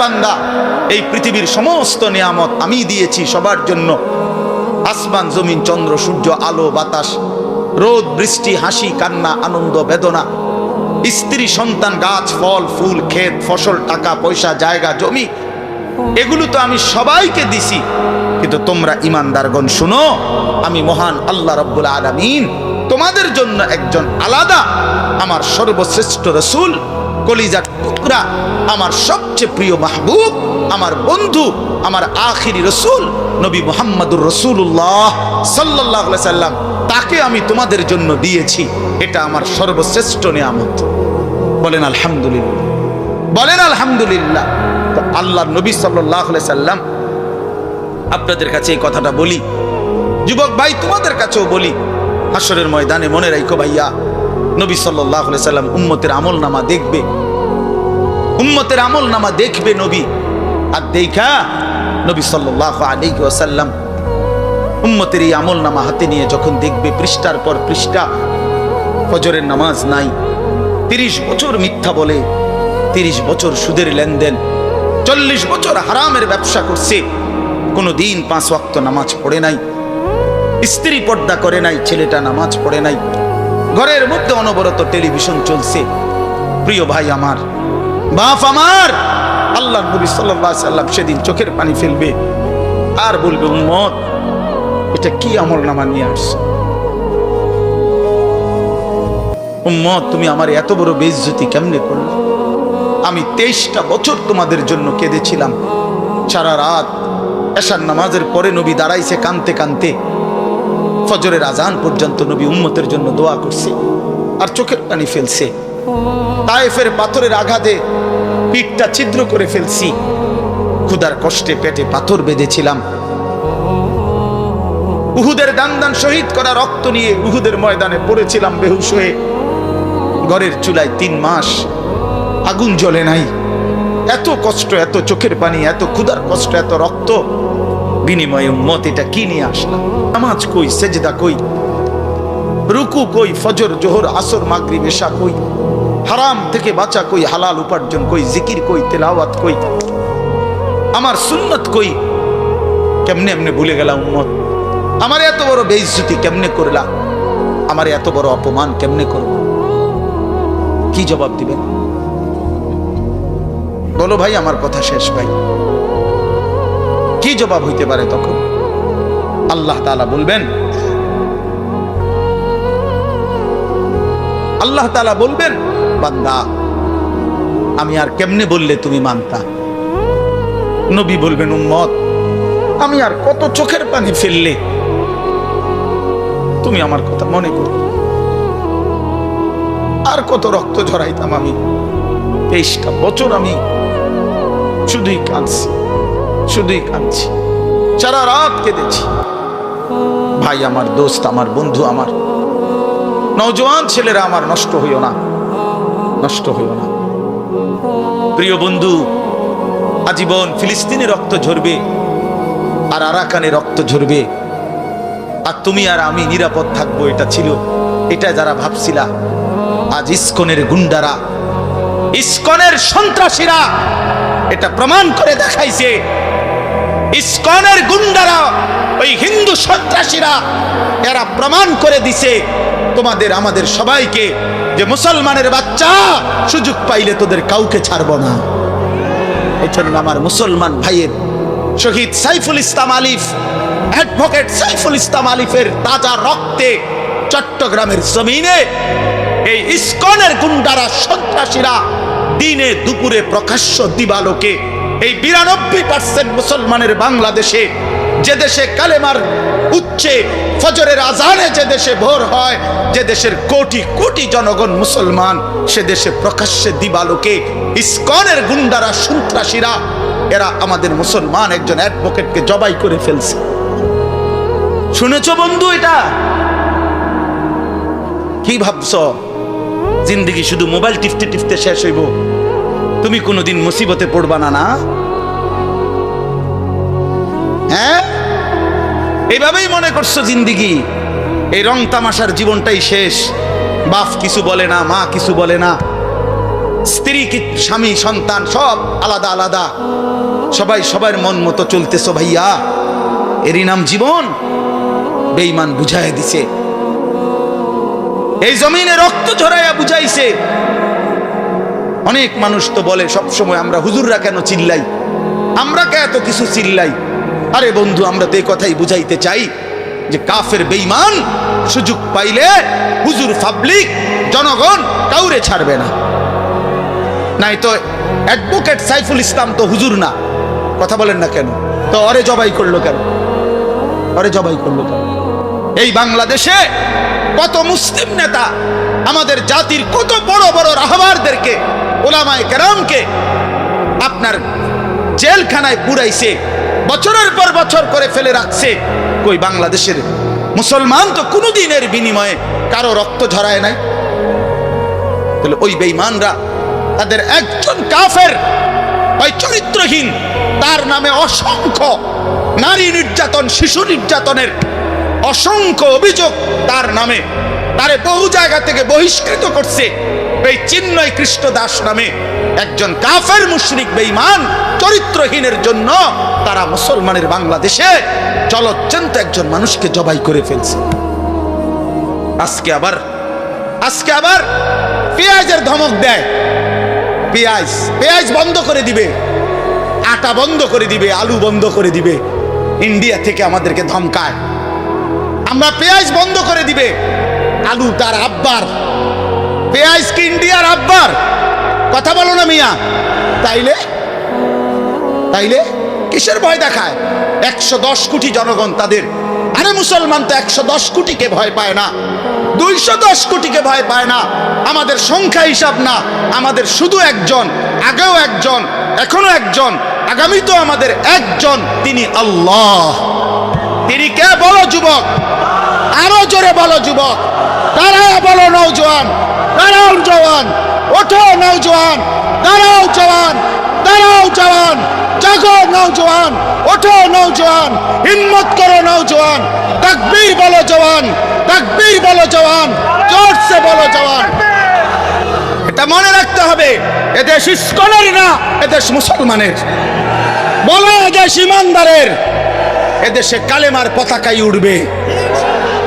বান্দা এই পৃথিবীর সমস্ত নিয়ামত আমি দিয়েছি সবার জন্য। আসমান, জমিন, চন্দ্র, সূর্য, আলো, বাতাস, রোদ, বৃষ্টি, হাসি, কান্না, আনন্দ, বেদনা। স্ত্রী, সন্তান, গাছ, ফল, ফুল, ক্ষেত, ফসল, টাকা, পয়সা, জায়গা, জমি, এগুলো তো আমি সবাইকে দিছি। কিন্তু তোমরা ইমানদারগণ, শুনো, আমি মহান আল্লাহ রব্বুল আলামিন তোমাদের জন্য একজন আলাদা, আমার সর্বশ্রেষ্ঠ রসুল, কলিজার টুকরা আমার সবচেয়ে প্রিয় মাহবুব, আমার বন্ধু, আমার আখিরি রসুল, নবী মোহাম্মদুর রসুল্লাহ সাল্লাহ সাল্লাম, তাকে আমি তোমাদের জন্য দিয়েছি। এটা আমার সর্বশ্রেষ্ঠ নিয়ামত। বলেন আলহামদুলিল্লাহ। বলেন আলহামদুলিল্লাহ। আল্লাহ নবী সাল্লাহ সাল্লাম, আপনাদের কাছে এই কথাটা বলি। যুবক ভাই, তোমাদের কাছেও বলি। হাসরের ময়দানে মনে রাখো ভাইয়া, নবী সাল্লাহ সাল্লাম উম্মতের আমল নামা দেখবে। উম্মতের আমল নামা দেখবে নবী। আর দেখা নবী সাল্লাহ আলী ওয়াসাল্লাম উম্মতের এই আমল নামা হাতে নিয়ে যখন দেখবে পৃষ্ঠার পর পৃষ্ঠা, ফজরের নামাজ নাই, তিরিশ বছর মিথ্যা বলে, তিরিশ বছর সুদের লেনদেন, চল্লিশ বছর হারামের ব্যবসা করছে কোনো দিন পাঁচ ওয়াক্ত নামাজ পড়ে নাই, স্ত্রী পর্দা করে নাই, ছেলেটা নামাজ পড়ে নাই, ঘরের মধ্যে অনবরত টেলিভিশন চলছে। প্রিয় ভাই আমার বাপ আমার আল্লাহ নবী সাল্লাহ সাল্লাম সেদিন চোখের পানি ফেলবে। আর বলবে, উম্মত, এটা কি আমল নামা নিয়ে আসছে? উম্মত, তুমি আমার এত বড় বেইজ্জতি কেমনে করলে? আমি তেইশটা বছর তোমাদের জন্য কেঁদেছিলাম। সারা রাত এশার নামাজের পরে নবী দাঁড়াইছে কানতে কানতে। ফজরের আজান পর্যন্ত নবী উম্মতের জন্য দোয়া করছে। আর চোখের পানি ফেলছে। তায়েফের পাথরের আঘাতে পিঠটা ছিদ্র করে ফেলছি। ক্ষুদার কষ্টে পেটে পাথর বেঁধেছিলাম। উহুদের দান দান শহীদ করা রক্ত নিয়ে উহুদের ময়দানে পড়েছিলাম বেহুশ হয়ে। ঘরের চুলায় তিন মাস আগুন জ্বলে নাই। এত কষ্ট, এত চোখের পানি, এত ক্ষুদার কষ্ট, এত রক্ত। বিনিময়ে উম্মত এটা কি নিয়ে আসলাম? নামাজ কই, সেজদা কই? রুকু কই, ফজর, জোহর, আসর, মাগরিব, এশা কই? হারাম থেকে বাঁচা কই, হালাল উপার্জন কই, জিকির কই, তেলাওয়াত কই, আমার সুন্নত কই? কেমনে এমনে ভুলে গেলাম, উম্মত? আমার এত বড় বেইজ্জতি কেমনে করলা? আমার এত বড় অপমান কেমনে করব? কি জবাব দিবেন? বলো ভাই, আমার কথা শেষ ভাই। কি জবাব হইতে পারে তখন? আল্লাহ তাআলা বলবেন, আল্লাহ তাআলা বলবেন বান্দা, আমি আর কেমনে বললে তুমি মানতা? নবী বলবেন, উম্মত, আমি আর কত চোখের পানি ফেললে? তুমি আমার কথা মনে করো। আর কত রক্ত ঝরাইতাম আমি। তেইশটা বছর আমি শুধুই কাঁদছি শুধুই কাঁদছি, সারা রাত কেঁদেছি। ভাই আমার, দোস্ত আমার, বন্ধু আমার, নওজোয়ান ছেলেরা আমার নষ্ট হইও না। নষ্ট হইও না। প্রিয় বন্ধু, আজীবন ফিলিস্তিনে রক্ত ঝরবে আর আরাকানে রক্ত ঝরবে। আর তুমি আর আমি নিরাপদ থাকব, এটা ছিল, এটা যারা ভাবছিলা, আজ ইস্কনের গুন্ডারা, ইস্কনের সন্ত্রাসীরা এটা প্রমাণ করে দেখাইছে। ইস্কনের গুন্ডারা, ওই হিন্দু সন্ত্রাসীরা, এরা প্রমাণ করে দিছে তোমাদের, আমাদের সবাইকে যে মুসলমানের বাচ্চা, সুযোগ পাইলে তোদের কাউকে ছাড়বো না। এই জন্য আমার মুসলমান ভাইয়ের শহীদ সাইফুল ইসলাম আলিফ, অ্যাডভোকেট সাইফুল ইসলাম আলিফের তাজা রক্তে চট্টগ্রামের জমিনে এই ইস্কনের গুন্ডারা, সন্ত্রাসীরা দিনে দুপুরে প্রকাশ্য দিবালোকে এই বিরানব্বই পার্সেন্ট মুসলমানের বাংলাদেশে যে দেশে কালেমার উচ্চে ফজরের আজানে যে দেশে ভোর হয়, যে দেশের কোটি কোটি জনগণ মুসলমান, সে দেশে প্রকাশ্যে দিবালোকে ইস্কনের গুন্ডারা, সন্ত্রাসীরা, এরা আমাদের মুসলমান একজন অ্যাডভোকেটকে জবাই করে ফেলছে। শুনেছ বন্ধু এটা? কি ভাবছ? জিন্দগি শুধু মোবাইল টিপতে টিপতে শেষ হইব। তুমি কোনোদিন মুসিবতে পড়বা না না? এইভাবেই মনে করছ জিন্দিগি? এই রং তামাশার জীবনটাই শেষ। বাপ কিছু বলে না, মা কিছু বলে না। স্ত্রী কি, স্বামী, সন্তান, সব আলাদা আলাদা। সবাই সবার মন মতো চলতেছো ভাইয়া। এরই নাম জীবন। বেঈমান বুঝায় দিছে। এই জমিনে রক্ত ঝরাইয়া বুঝাইছে। অনেক মানুষ তো বলে সব সময় আমরা হুজুররা কেন চিল্লাই? আমরা কে এত কিছু চিল্লাই? আরে বন্ধু, আমরা তো এই কথাই বুঝাইতে চাই যে কাফের বেঈমান সুযোগ পাইলে হুজুর পাবলিক, জনগণ কাউরে ছাড়বে না। নাই তো অ্যাডভোকেট সাইফুল ইসলাম তো হুজুর না। কথা বলেন না কেন? তো অরে জবাই করল কেন? অরে জবাই করল কেন? এই বাংলাদেশে কত মুসলিম নেতা আমাদের জাতির কত বড় বড় রাহবারদেরকে, ওলামায় কেরামকে আপনার জেলখানায় পুরাইছে বছরের পর বছর করে ফেলে রাখছে। কই বাংলাদেশের মুসলমান তো কোনোদিনের বিনিময়ে কারও রক্ত ঝরায় নাই? তাহলে ওই বেঈমানরা তাদের একজন কাফের ওই চরিত্রহীন, তার নামে অসংখ্য নারী নির্যাতন, শিশু নির্যাতনের অসংখ্য অভিযোগ তার নামে, তারে বহু জায়গা থেকে বহিষ্কৃত করছে। এই চিন্ময় কৃষ্ণ দাস নামে একজন কাফের মুশরিক বেঈমান চরিত্রহীনের জন্য তারা মুসলমানের বাংলাদেশে চলচ্চন্ত একজন মানুষকে জবাই করে ফেলছে। আজকে আবার আজকে আবার পেঁয়াজের ধমক দেয়। পেঁয়াজ পেঁয়াজ বন্ধ করে দিবে, আটা বন্ধ করে দিবে, আলু বন্ধ করে দিবে, ইন্ডিয়া থেকে আমাদেরকে ধমকায়। আমরা পেঁয়াজ বন্ধ করে দিবে, আলু তার আব্বার। পেঁয়াজ কি ইন্ডিয়ার আব্বার? কথা বলো না মিয়া। তাইলে? তাইলে? কিসের ভয় দেখায়? একশো দশ কোটি জনগণ তাদের। আরে মুসলমান তো একশো দশ কোটিকে ভয় পায় না। দুইশো দশ কোটিকে ভয় পায় না। আমাদের সংখ্যা হিসাব না। আমাদের শুধু একজন, আগেও একজন, এখনও একজন আগামী তো আমাদের একজন, তিনি আল্লাহ। তিনি কে বলো, যুবক? আরও জোরে বলো যুবক। দাঁড়াও বলো নৌজওয়ান দাঁড়াও জওয়ান, ওঠো নৌজওয়ান দাঁড়াও জওয়ান দাঁড়াও জওয়ান, জাগো নৌজওয়ান ওঠো নৌজওয়ান হিম্মত করো নৌজওয়ান তাকবীর বলো জওয়ান, তাকবীর বলো জওয়ান, জোরসে বলো জওয়ান। এটা মনে রাখতে হবে এদেশ ইস্কনের না এদেশ মুসলমানের। বলো এদেশ ইমানদারের এদেশে কালেমার পতাকাই উড়বে।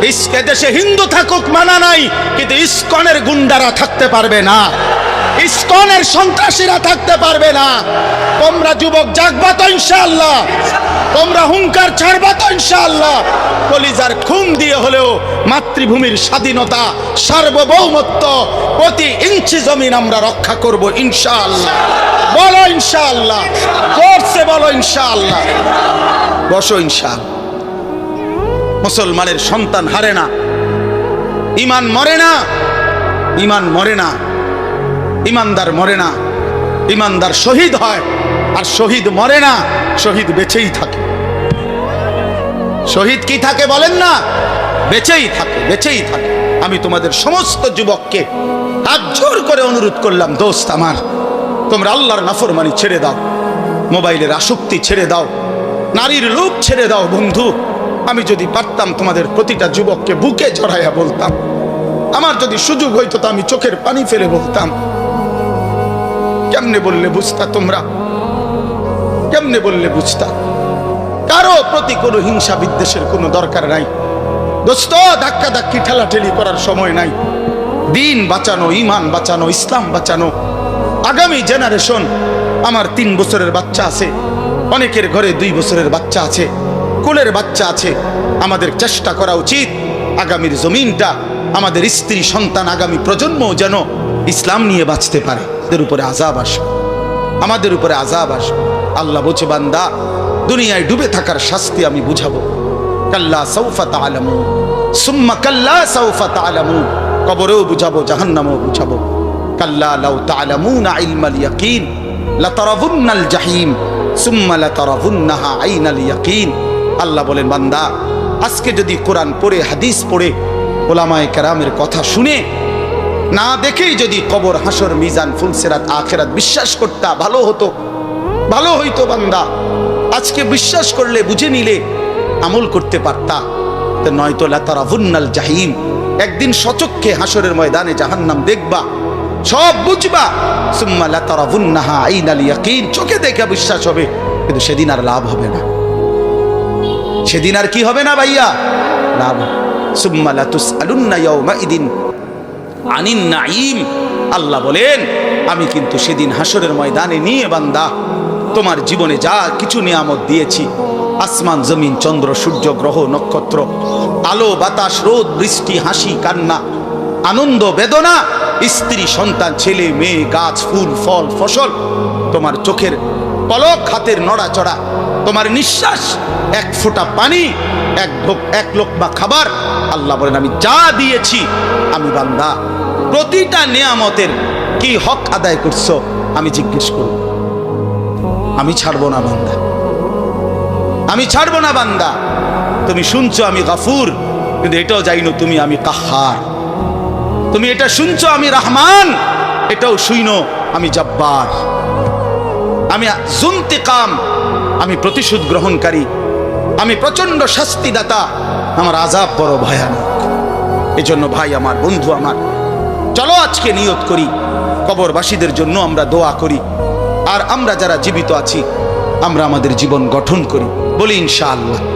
ইস- এদেশে হিন্দু থাকুক মানা নাই, কিন্তু ইস্কনের গুন্ডারা থাকতে পারবে না। ইস্কনের সন্ত্রাসীরা থাকতে পারবে না। তোমরা যুবক, জাগবা তো ইনশাআল্লাহ। তোমরা হুঙ্কার ছাড়বা তো ইনশাআল্লাহ। কলিজার খুন দিয়ে হলেও মাতৃভূমির স্বাধীনতা, সার্বভৌমত্ব প্রতি ইঞ্চি জমিন আমরা রক্ষা করব ইনশাআল্লাহ। বলো ইনশাআল্লাহ। জোরসে বলো ইনশাআল্লাহ। বসো ইনশাআল্লাহ। মুসলমানের সন্তান হারে না। ইমান মরে না, ইমান মরে না। ইমানদার মরে না। ইমানদার শহীদ হয়, আর শহীদ মরে না, শহীদ বেঁচেই থাকে। শহীদ কি থাকে বলেন না? বেঁচেই থাকে বেঁচেই থাকে। আমি তোমাদের সমস্ত যুবককে হাত জোর করে অনুরোধ করলাম, দোস্ত আমার, তোমরা আল্লাহর নাফরমানি ছেড়ে দাও। মোবাইলের আসক্তি ছেড়ে দাও। নারীর লোভ ছেড়ে দাও, বন্ধু। আমি যদি পারতাম তোমাদের প্রতিটা যুবককে বুকে জড়াইয়া বলতাম। আমার যদি সুযোগ হইতো তো আমি চোখের পানি ফেলে বলতাম। কেমনে বললে বুঝতা তোমরা? কেমনে বললে বুঝতা? কারও প্রতি কোনো হিংসা বিদ্বেষের কোনো দরকার নাই। দোস্ত ধাক্কা ধাক্কি ঠেলাঠেলি করার সময় নাই। দিন বাঁচানো, ইমান বাঁচানো, ইসলাম বাঁচানো। আগামী জেনারেশন আমার তিন বছরের বাচ্চা আছে। অনেকের ঘরে দুই বছরের বাচ্চা আছে। কোলের বাচ্চা আছে, আমাদের চেষ্টা করা উচিত। আগামীর জমিনটা আমাদের স্ত্রী, সন্তান, আগামী প্রজন্মও যেন ইসলাম নিয়ে বাঁচতে পারে। এদের উপরে আজাব আসবে। আমাদের উপরে আজাব আসবে। আল্লাহ বলছে, বান্দা, দুনিয়ায় ডুবে থাকার শাস্তি আমি বুঝাবো। কাল্লা সৌফা তালামু সুম্মা কাল্লা সৌফা তালামু কবরেও বুঝাবো, জাহান্নামও বুঝাবো। কাল্লা লাউ তালামুনা ইলমাল ইয়াকিন লাতারাবুন্নাল জাহিম, সুম্মা লাতারাবুন্নাহা আইনাল ইয়াকিন। আল্লাহ বলেন, বান্দা, আজকে যদি কোরআন পড়ে, হাদিস পড়ে, ওলামায়ে কেরামের কথা শুনে, না দেখেই যদি কবর, হাসর, মিজান, ফুলসেরাত, আখেরাত বিশ্বাস করতা, ভালো হতো। ভালো হইতো, বান্দা। আজকে বিশ্বাস করলে, বুঝে নিলে, আমল করতে পারতা। নয়তো লাতারাভুন্নাল জাহিম। একদিন সচক্ষে হাসরের ময়দানে জাহান্নাম দেখবা, সব বুঝবা। সুম্মা লাতারাবুন্নাহা আইনাল ইয়াকিন। চোখে দেখে বিশ্বাস হবে, কিন্তু সেদিন আর লাভ হবে না। সেদিন আর কি হবে না ভাইয়া? লাভ হবে। সুম্মা লাতুসআলুন্না ইয়াউমাইদিন। আনিন নাঈম। আল্লাহ বলেন, আমি কিন্তু সেদিন হাসরের ময়দানে নিয়ে বান্দা, তোমার জীবনে যা কিছু নিয়ামত দিয়েছি, আসমান, জমিন, চন্দ্র, সূর্য, গ্রহ, নক্ষত্র, আলো, বাতাস, রোদ, বৃষ্টি, হাসি, কান্না, আনন্দ, বেদনা, স্ত্রী, সন্তান, ছেলে, মেয়ে, গাছ, ফুল, ফল, ফসল, তোমার চোখের পলক, হাতের নড়াচড়া তোমার নিঃশ্বাস, এক ফোঁটা পানি, এক ঢোক, এক লোকমা খাবার। আল্লাহ বলেন, আমি যা দিয়েছি, আমি বান্দা। প্রতিটা নিয়ামতের কি হক আদায় করছ, আমি জিজ্ঞেস করব। আমি ছাড়বো না বান্দা। আমি ছাড়বো না বান্দা। তুমি শুনছো আমি গাফুর, কিন্তু এটাও জাইনো তুমি আমি কাহার। তুমি এটা শুনছো আমি রাহমান, এটাও শুইনো আমি জব্বার। আমি জুন্তিকাম আমি প্রতিশোধ গ্রহণকারী। আমি প্রচণ্ড শাস্তিদাতা। আমার আজাব বড় ভয়ানক। এজন্য ভাই, আমার বন্ধু, আমার। চলো আজকে নিয়ত করি। কবরবাসীদের জন্য আমরা দোয়া করি। আর আমরা যারা জীবিত আছি, আমরা আমাদের জীবন গঠন করি। বলি ইনশাআল্লাহ।